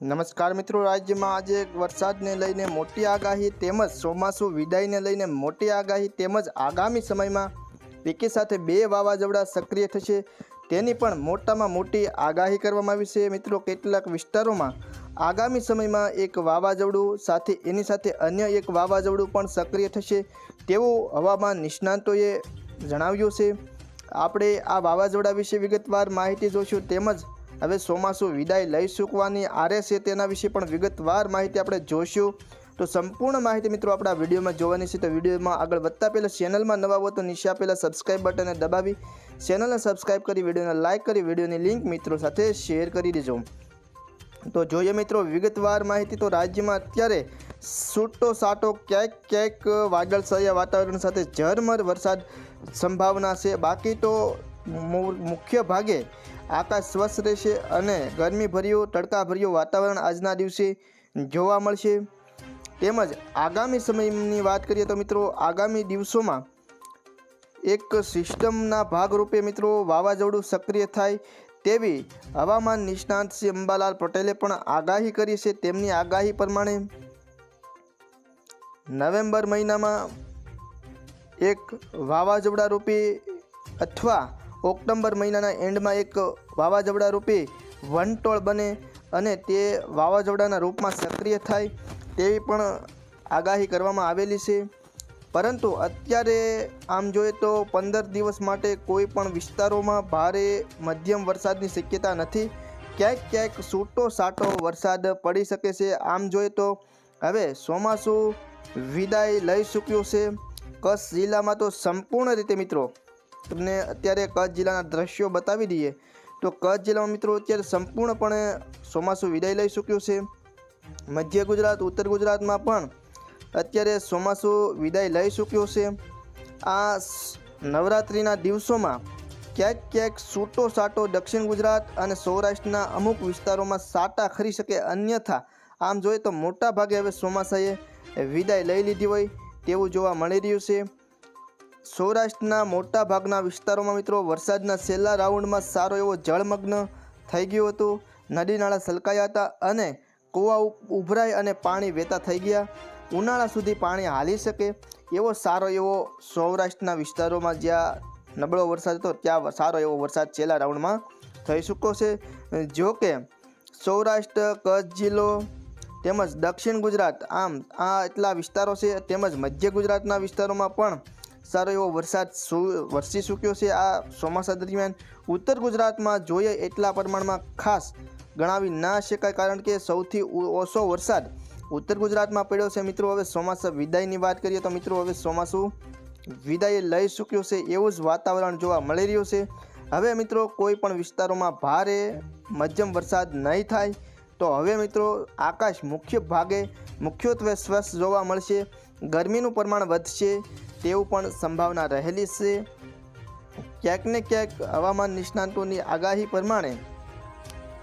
નમસ્કાર મિત્રો, રાજ્યમાં આજે વરસાદને લઈને મોટી આગાહી તેમજ ચોમાસું વિદાયને લઈને મોટી આગાહી તેમજ આગામી સમયમાં એકી સાથે બે વાવાઝોડા સક્રિય થશે. તેની પણ મોટામાં મોટી આગાહી કરવામાં આવી છે. મિત્રો, કેટલાક વિસ્તારોમાં આગામી સમયમાં એક વાવાઝોડું સાથે, એની સાથે અન્ય એક વાવાઝોડું પણ સક્રિય થશે તેવું હવામાન નિષ્ણાંતોએ જણાવ્યું છે. આપણે આ વાવાઝોડા વિશે વિગતવાર માહિતી જોઈશું તેમજ હવે ચોમાસું વિદાય લઈ ચૂકવાની આરે છે તેના વિશે પણ વિગતવાર માહિતી આપણે જોઈશું. તો સંપૂર્ણ માહિતી મિત્રો આપણા વિડીયોમાં જોવાની છે. તો વિડીયોમાં આગળ વધતા પહેલાં ચેનલમાં નવા હો તો નીચે આપેલા સબસ્ક્રાઇબ બટનને દબાવી ચેનલને સબસ્ક્રાઇબ કરી, વિડીયોને લાઇક કરી, વિડીયોની લિંક મિત્રો સાથે શેર કરી દેજો. તો જોઈએ મિત્રો વિગતવાર માહિતી. તો રાજ્યમાં અત્યારે છૂટો સાટો ક્યાંક ક્યાંક વાદળછાયા વાતાવરણ સાથે ઝરમર વરસાદ સંભાવના છે. બાકી તો મુખ્ય ભાગે આકાશ સ્વચ્છ રહેશે અને ગરમીભર્યું, તડકાભર્યું વાતાવરણ આજના દિવસે જોવા મળશે. તેમજ આગામી સમયની વાત કરીએ તો મિત્રો, આગામી દિવસોમાં એક સિસ્ટમના ભાગરૂપે મિત્રો વાવાઝોડું સક્રિય થાય તેવી હવામાન નિષ્ણાંત શ્રી અંબાલાલ પટેલે પણ આગાહી કરી છે. તેમની આગાહી પ્રમાણે નવેમ્બર મહિનામાં એક વાવાઝોડા રૂપી અથવા ઓક્ટોબર મહિનાના એન્ડમાં એક વાવાઝોડા રૂપે વનટોળ બને અને તે વાવાઝોડાના રૂપમાં સક્રિય થાય તેવી પણ આગાહી કરવામાં આવેલી છે. પરંતુ અત્યારે આમ જોઈએ તો પંદર દિવસ માટે કોઈ પણ વિસ્તારોમાં ભારે મધ્યમ વરસાદની શક્યતા નથી. ક્યાંક ક્યાંક છૂટો સાટો વરસાદ પડી શકે છે. આમ જોઈએ તો હવે ચોમાસું વિદાય લઈ ચૂક્યું છે. કચ્છ જિલ્લામાં તો સંપૂર્ણ રીતે મિત્રો તમને અત્યારે કચ્છ જિલ્લાના દ્રશ્યો બતાવી દઈએ. તો કચ્છ જિલ્લામાં મિત્રો અત્યારે સંપૂર્ણપણે ચોમાસું વિદાય લઈ ચૂક્યું છે. મધ્ય ગુજરાત, ઉત્તર ગુજરાતમાં પણ અત્યારે ચોમાસું વિદાય લઈ ચૂક્યું છે. આ નવરાત્રિના દિવસોમાં ક્યાંક ક્યાંક છૂટો સાટો દક્ષિણ ગુજરાત અને સૌરાષ્ટ્રના અમુક વિસ્તારોમાં સાટા ખરી શકે, અન્યથા આમ જોઈએ તો મોટા ભાગે હવે ચોમાસાએ વિદાય લઈ લીધી હોય તેવું જોવા મળી રહ્યું છે. સૌરાષ્ટ્રના મોટા ભાગના વિસ્તારોમાં મિત્રો વરસાદના છેલ્લા રાઉન્ડમાં સારો એવો જળમગ્ન થઈ ગયું હતું. નદી નાળા સલકાયા હતા અને કૂવા ઉભરાય અને પાણી વહેતા થઈ ગયા. ઉનાળા સુધી પાણી હાલી શકે એવો સારો એવો સૌરાષ્ટ્રના વિસ્તારોમાં જ્યાં નબળો વરસાદ હતો, ત્યાં સારો એવો વરસાદ છેલ્લા રાઉન્ડમાં થઈ ચૂક્યો છે. જો કે સૌરાષ્ટ્ર, કચ્છ જિલ્લો તેમજ દક્ષિણ ગુજરાત, આમ આ એટલા વિસ્તારો છે, તેમજ મધ્ય ગુજરાતના વિસ્તારોમાં પણ સારો એવો વરસાદ વરસી ચૂક્યો છે આ ચોમાસા દરમિયાન. ઉત્તર ગુજરાતમાં જોઈએ એટલા પ્રમાણમાં ખાસ ગણાવી ના શકાય કારણ કે સૌથી ઓછો વરસાદ ઉત્તર ગુજરાતમાં પડ્યો છે. મિત્રો, હવે ચોમાસા વિદાયની વાત કરીએ તો મિત્રો, હવે ચોમાસું વિદાય લઈ ચૂક્યું છે એવું જ વાતાવરણ જોવા મળી રહ્યું છે. હવે મિત્રો, કોઈ પણ વિસ્તારોમાં ભારે મધ્યમ વરસાદ નહીં થાય. તો હવે મિત્રો, આકાશ મુખ્ય ભાગે મુખ્યત્વે સ્વસ્થ જોવા મળશે. ગરમીનું પ્રમાણ વધશે, તેવું પણ સંભાવના રહેલી છે. ક્યાંક ને ક્યાંક હવામાન નિષ્ણાંતોની આગાહી પ્રમાણે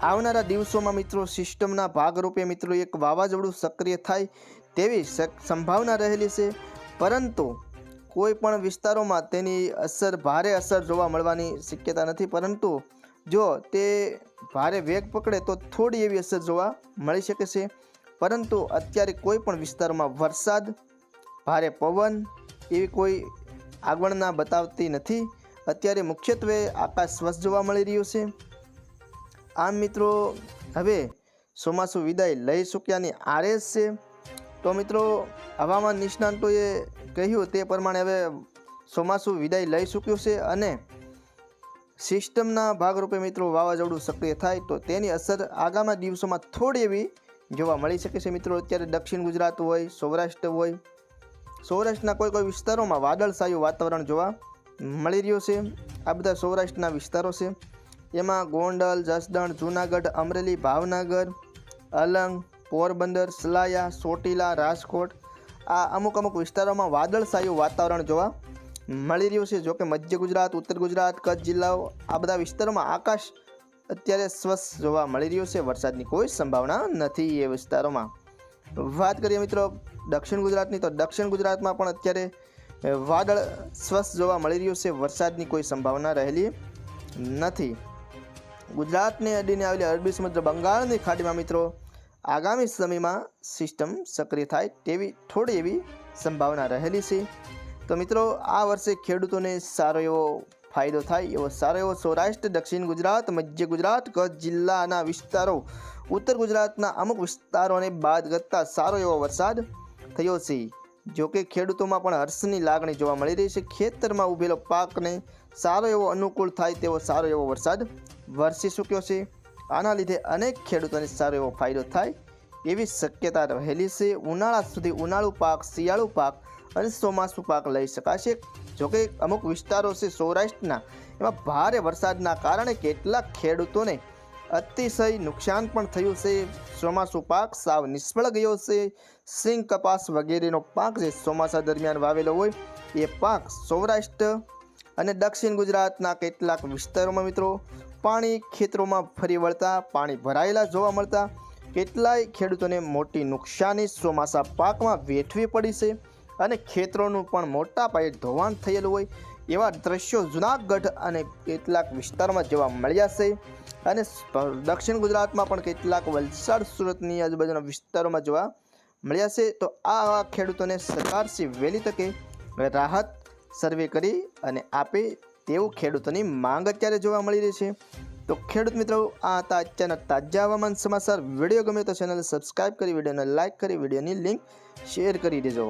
આવનારા દિવસોમાં મિત્રો, સિસ્ટમના ભાગરૂપે મિત્રો, એક વાવાઝોડું સક્રિય થાય તેવી સંભાવના રહેલી છે. પરંતુ કોઈ પણ વિસ્તારોમાં તેની અસર, ભારે અસર જોવા મળવાની શક્યતા નથી. પરંતુ જો તે ભારે વેગ પકડે તો થોડી એવી અસર જોવા મળી શકે છે. પરંતુ અત્યારે કોઈ પણ વિસ્તારમાં વરસાદ, ભારે પવન એવી કોઈ આગળના બતાવતી નથી. અત્યારે મુખ્યત્વે આકાશ સ્વચ્છ જોવા મળી રહ્યું છે. આમ મિત્રો, હવે ચોમાસું વિદાય લઈ ચૂક્યાની આરેસ છે. તો મિત્રો, હવામાન નિષ્ણાંતોએ કહ્યું તે પ્રમાણે હવે ચોમાસું વિદાય લઈ ચૂક્યું છે અને સિસ્ટમના ભાગરૂપે મિત્રો વાવાઝોડું સક્રિય થાય તો તેની અસર આગામી દિવસોમાં થોડી એવી જોવા મળી શકે છે મિત્રો. અત્યારે દક્ષિણ ગુજરાત હોય, સૌરાષ્ટ્ર હોય, સૌરાષ્ટ્રના કોઈ કોઈ વિસ્તારોમાં વાદળછાયું વાતાવરણ જોવા મળી રહ્યું છે. આ બધા સૌરાષ્ટ્રના વિસ્તારો છે. એમાં ગોંડલ, જસદણ, જૂનાગઢ, અમરેલી, ભાવનગર, અલંગ, પોરબંદર, સલાયા, ચોટીલા, રાજકોટ આ અમુક અમુક વિસ્તારોમાં વાદળછાયું વાતાવરણ જોવા મળી રહ્યું છે. જોકે મધ્ય ગુજરાત, ઉત્તર ગુજરાત, કચ્છ જિલ્લાઓ, આ બધા વિસ્તારોમાં આકાશ અત્યારે સ્વસ્થ જોવા મળી રહ્યું છે. વરસાદની કોઈ સંભાવના નથી એ વિસ્તારોમાં. વાત કરીએ મિત્રો દક્ષિણ ગુજરાતની, તો દક્ષિણ ગુજરાતમાં પણ અત્યારે વાદળ સ્વસ્થ જોવા મળી રહ્યું છે. વરસાદની કોઈ સંભાવના રહેલી નથી. ગુજરાતને અડીને આવેલી અરબી સમુદ્ર બંગાળની ખાડીમાં મિત્રો, આગામી સમયમાં સિસ્ટમ સક્રિય થાય તેવી, થોડી એવી સંભાવના રહેલી છે. તો મિત્રો, આ વર્ષે ખેડૂતોને સારો એવો ફાયદો થાય એવો સારો એવો સૌરાષ્ટ્ર, દક્ષિણ ગુજરાત, મધ્ય ગુજરાત, કચ્છ જિલ્લાના વિસ્તારો, ઉત્તર ગુજરાતના અમુક વિસ્તારોને બાદ કરતાં સારો એવો વરસાદ થયો છે. જો કે ખેડૂતોમાં પણ હર્ષની લાગણી જોવા મળી રહી છે. ખેતરમાં ઉભેલો પાકને સારો એવો અનુકૂળ થાય તેવો સારો એવો વરસાદ વરસી ચૂક્યો છે. આના લીધે અનેક ખેડૂતોને સારો એવો ફાયદો થાય એવી શક્યતા રહેલી છે. ઉનાળા સુધી ઉનાળુ પાક, શિયાળુ પાક અને ચોમાસુ પાક લઈ શકાશે. જોકે અમુક વિસ્તારો છે સૌરાષ્ટ્રના, એમાં ભારે વરસાદના કારણે કેટલાક ખેડૂતોને અતિશય નુકસાન પણ થયું છે. ચોમાસુ પાક સાવ નિષ્ફળ ગયો છે. સિંગ કપાસ વગેરેનો પાક જે ચોમાસા દરમિયાન વાવેલો હોય, એ પાક સૌરાષ્ટ્ર અને દક્ષિણ ગુજરાતના કેટલાક વિસ્તારોમાં મિત્રો, પાણી ખેતરોમાં ફરી વળતા, પાણી ભરાયેલા જોવા મળતા, કેટલાય ખેડૂતોને મોટી નુકસાની ચોમાસા પાકમાં વેઠવી પડી છે. અને ખેતરોનું પણ મોટા પાયે ધોવાણ થયેલું હોય એવા દ્રશ્યો જુનાગઢ અને કેટલાક વિસ્તારમાં જોવા મળ્યા છે. અને દક્ષિણ ગુજરાતમાં પણ કેટલાક વલસાડ, સુરતની આજુબાજુના વિસ્તારોમાં જોવા મળ્યા છે. તો આ ખેડૂતોને સરકારશ્રી વહેલી તકે રાહત સર્વે કરી અને આપે તેવું ખેડૂતોની માંગ અત્યારે જોવા મળી રહી છે. તો ખેડૂત મિત્રો, આ હતા અત્યારના તાજા હવામાન સમાચાર. વીડિયો ગમે તો ચેનલ સબસ્ક્રાઈબ કરી, વિડીયોને લાઇક કરી, વિડીયોની લિંક શેર કરી દેજો.